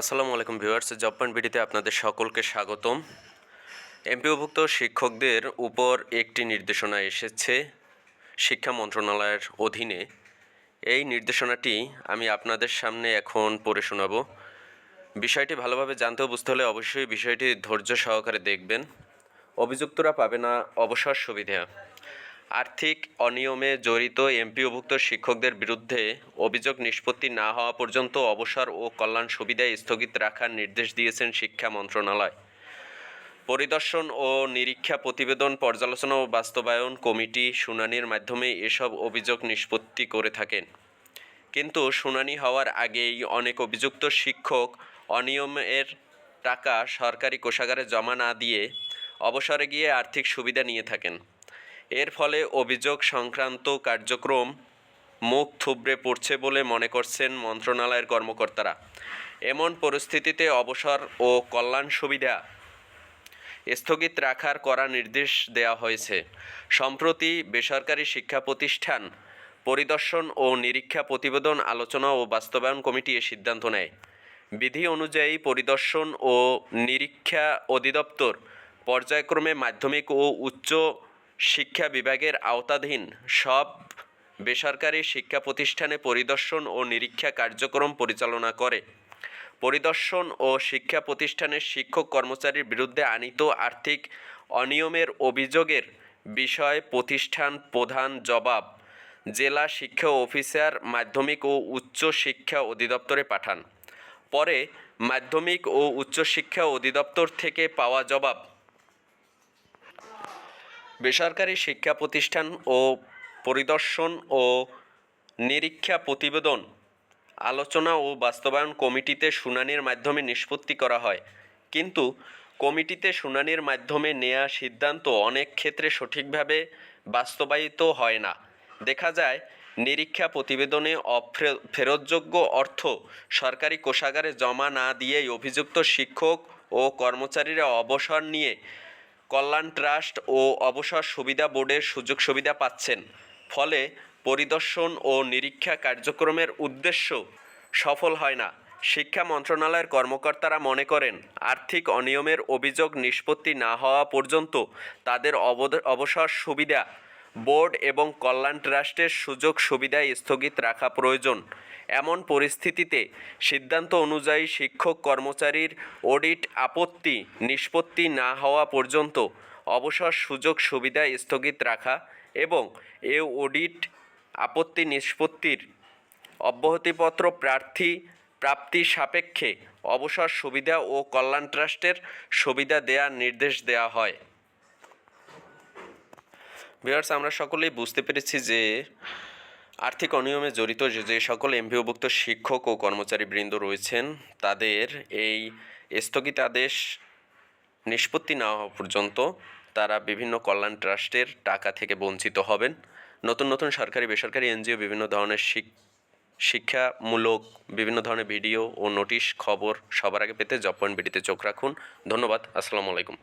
আসসালামু আলাইকুম viewers job point বিডিতে আপনাদের সকলকে স্বাগতম। এমপিওভুক্ত শিক্ষকদের উপর একটি নির্দেশনা এসেছে শিক্ষা মন্ত্রণালয়ের অধীনে। এই নির্দেশনাটি আমি আপনাদের সামনে এখন পড়ে শোনাব। বিষয়টি ভালোভাবে জানতে বুঝতে হলে অবশ্যই বিষয়টি ধৈর্য সহকারে দেখবেন। অভিযুক্তরা পাবে না, অবসর সুবিধা। আর্থিক অনিয়মে জড়িত এমপিওভুক্ত শিক্ষকদের বিরুদ্ধে অভিযোগ নিষ্পত্তি না হওয়া পর্যন্ত অবসর ও কল্যাণ সুবিধা স্থগিত রাখার নির্দেশ দিয়েছেন শিক্ষা মন্ত্রণালয়। পরিদর্শন ও নিরীক্ষা প্রতিবেদন পর্যালোচনা ও বাস্তবায়ন কমিটি শুনানির মাধ্যমে এসব অভিযোগ নিষ্পত্তি করে থাকেন। কিন্তু শুনানি হওয়ার আগেই অনেক অভিযুক্ত শিক্ষক অনিয়মের টাকা সরকারি কোষাগারে জমা না দিয়ে অবসরে গিয়ে আর্থিক সুবিধা নিয়ে থাকেন। এর ফলে অভিযোগ সংক্রান্ত কার্যক্রম মুখ থুবড়ে পড়ছে বলে মনে করছেন মন্ত্রণালয়ের কর্মকর্তারা। এমন পরিস্থিতিতে অবসর ও কল্যাণ সুবিধা স্থগিত রাখার করা নির্দেশ দেওয়া হয়েছে। সম্প্রতি বেসরকারি শিক্ষা প্রতিষ্ঠান পরিদর্শন ও নিরীক্ষা প্রতিবেদন আলোচনা ও বাস্তবায়ন কমিটি এ সিদ্ধান্ত নেয়। বিধি অনুযায়ী পরিদর্শন ও নিরীক্ষা অধিদপ্তর পর্যায়ক্রমে মাধ্যমিক ও উচ্চ শিক্ষা বিভাগের আওতাধীন সব বেসরকারি শিক্ষা প্রতিষ্ঠানে পরিদর্শন ও নিরীক্ষা কার্যক্রম পরিচালনা করে। পরিদর্শন ও শিক্ষা প্রতিষ্ঠানের শিক্ষক কর্মচারীর বিরুদ্ধে আনিত আর্থিক অনিয়মের অভিযোগের বিষয়ে প্রতিষ্ঠান প্রধান জবাব জেলা শিক্ষা অফিসার, মাধ্যমিক ও উচ্চ শিক্ষা অধিদপ্তরে পাঠান। পরে মাধ্যমিক ও উচ্চ শিক্ষা অধিদপ্তর থেকে পাওয়া জবাব বেসরকারি শিক্ষা প্রতিষ্ঠান ও পরিদর্শন ও নিরীক্ষা প্রতিবেদন, আলোচনা ও বাস্তবায়ন কমিটিতে শুনানির মাধ্যমে নিষ্পত্তি করা হয়। কিন্তু কমিটিতে শুনানির মাধ্যমে নেওয়া সিদ্ধান্ত অনেক ক্ষেত্রে সঠিকভাবে বাস্তবায়িত হয় না। দেখা যায়, নিরীক্ষা প্রতিবেদনে ফেরতযোগ্য অর্থ সরকারি কোষাগারে জমা না দিয়েই অভিযুক্ত শিক্ষক ও কর্মচারীরা অবসর নিয়ে কল্যাণ ট্রাস্ট ও অবসর সুবিধা বোর্ডের সুযোগ সুবিধা পাচ্ছেন। ফলে পরিদর্শন ও নিরীক্ষা কার্যক্রমের উদ্দেশ্য সফল হয় না। শিক্ষা মন্ত্রণালয়ের কর্মকর্তারা মনে করেন, আর্থিক অনিয়মের অভিযোগ নিষ্পত্তি না হওয়া পর্যন্ত তাদের অবসর সুবিধা বোর্ড এবং কল্যাণ ট্রাস্টের সুযোগ সুবিধায় স্থগিত রাখা প্রয়োজন। এমন পরিস্থিতিতে সিদ্ধান্ত অনুযায়ী শিক্ষক কর্মচারীর অডিট আপত্তি নিষ্পত্তি না হওয়া পর্যন্ত অবসর সুযোগ সুবিধা স্থগিত রাখা এবং এ অডিট আপত্তি নিষ্পত্তির অব্যাহতিপত্র প্রার্থী প্রাপ্তি সাপেক্ষে অবসর সুবিধা ও কল্যাণ ট্রাস্টের সুবিধা দেওয়ার নির্দেশ দেওয়া হয়। ভিউয়ার্স আমরা সকলেই বুঝতে পেরেছি যে আর্থিক অনিয়মে জড়িত যে যে সকল এমপিওভুক্ত শিক্ষক ও কর্মচারী বৃন্দ রয়েছেন, তাদের এই স্থগিতাদেশ নিষ্পত্তি না হওয়া পর্যন্ত তারা বিভিন্ন কল্যাণ ট্রাস্টের টাকা থেকে বঞ্চিত হবেন। নতুন নতুন সরকারি, বেসরকারি এনজিও বিভিন্ন ধরনের শিক, শিক্ষামূলক বিভিন্ন ধরনের ভিডিও ও নোটিশ খবর সবার আগে পেতে জব পয়েন্ট বিডিতে চোখ রাখুন। ধন্যবাদ, আসসালামু আলাইকুম।